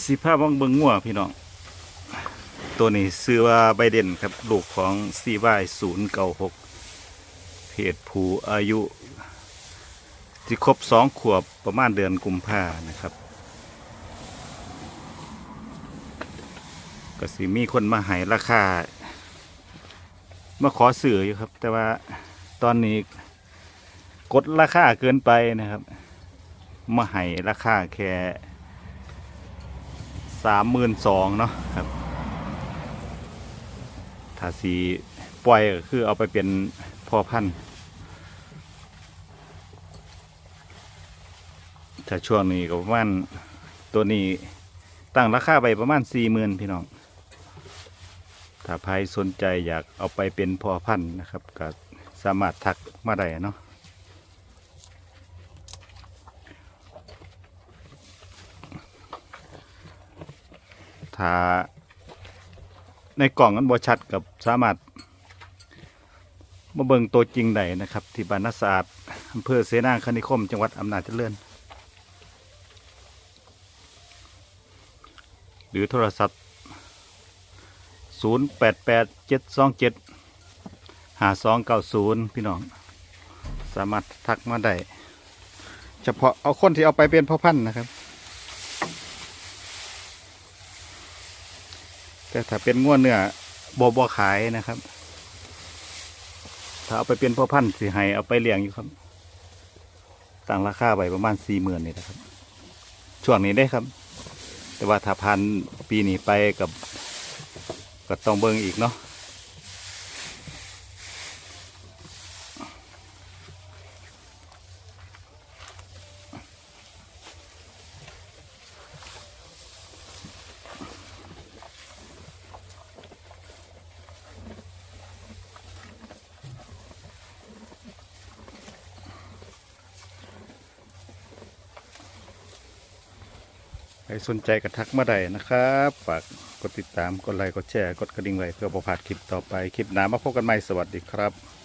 สิภาพวังเบิงงัวพี่น้อง ตัวนี้ซื้อว่าไบเด่นครับ ลูกของซีวายศูนย์เก้าหกเพศผูอายุที่ครบสองขวบประมาณเดือนกุมภานะครับก็สิมีคนมาให้ราคา มาขอซื้ออยู่ครับ แต่ว่าตอนนี้กดราคาเกินไปนะครับ มาให้ราคาแค่ สามหมื่นสองเนาะครับถ้าสีปล่อยก็คือเอาไปเป็นพ่อพันธุ์ถ้าช่วงนี้ก็ประมาณตัวนี้ตั้งราคาไปประมาณสี่หมื่นพี่น้อง ถ้าใครสนใจอยากเอาไปเป็นพ่อพันธุ์นะครับก็สามารถทักมาได้เนาะ ถ้าในกล่องนั้นบ่ชัดกับสามารถมาเบิ่งตัวจริงได้นะครับ ที่บ้านนาสะอาดอำเภอเสนาคณิคม จังหวัดอำนาจเจริญ หรือโทรศัพท์ 0 8 8 7 2 7 5 2 9 0 พี่น้อง สามารถทักมาได้ เฉพาะเอาคนที่เอาไปเป็นพ่อพันธุ์นะครับ แต่ถ้าเป็นง้วนเนื้อบอบขายนะครับ ถ้าเอาไปเป็นพ่อพันธุ์สิให้เอาไปเลี้ยงอยู่ครับต่างราคาไปประมาณสี่หมื่นนี่นะครับ ช่วงนี้ได้ครับ แต่ว่าถ้าพันปีนี้ไปกับก็ต้องเบิ่งอีกเนาะ รสนใจก็ทักมาได้นะครับ ฝากกดติดตาม กดไลค์ กดแชร์ กดกระดิ่งไว้เพื่อประพาดคลิปต่อไป คลิปหน้ามาพบกันใหม่ สวัสดีครับ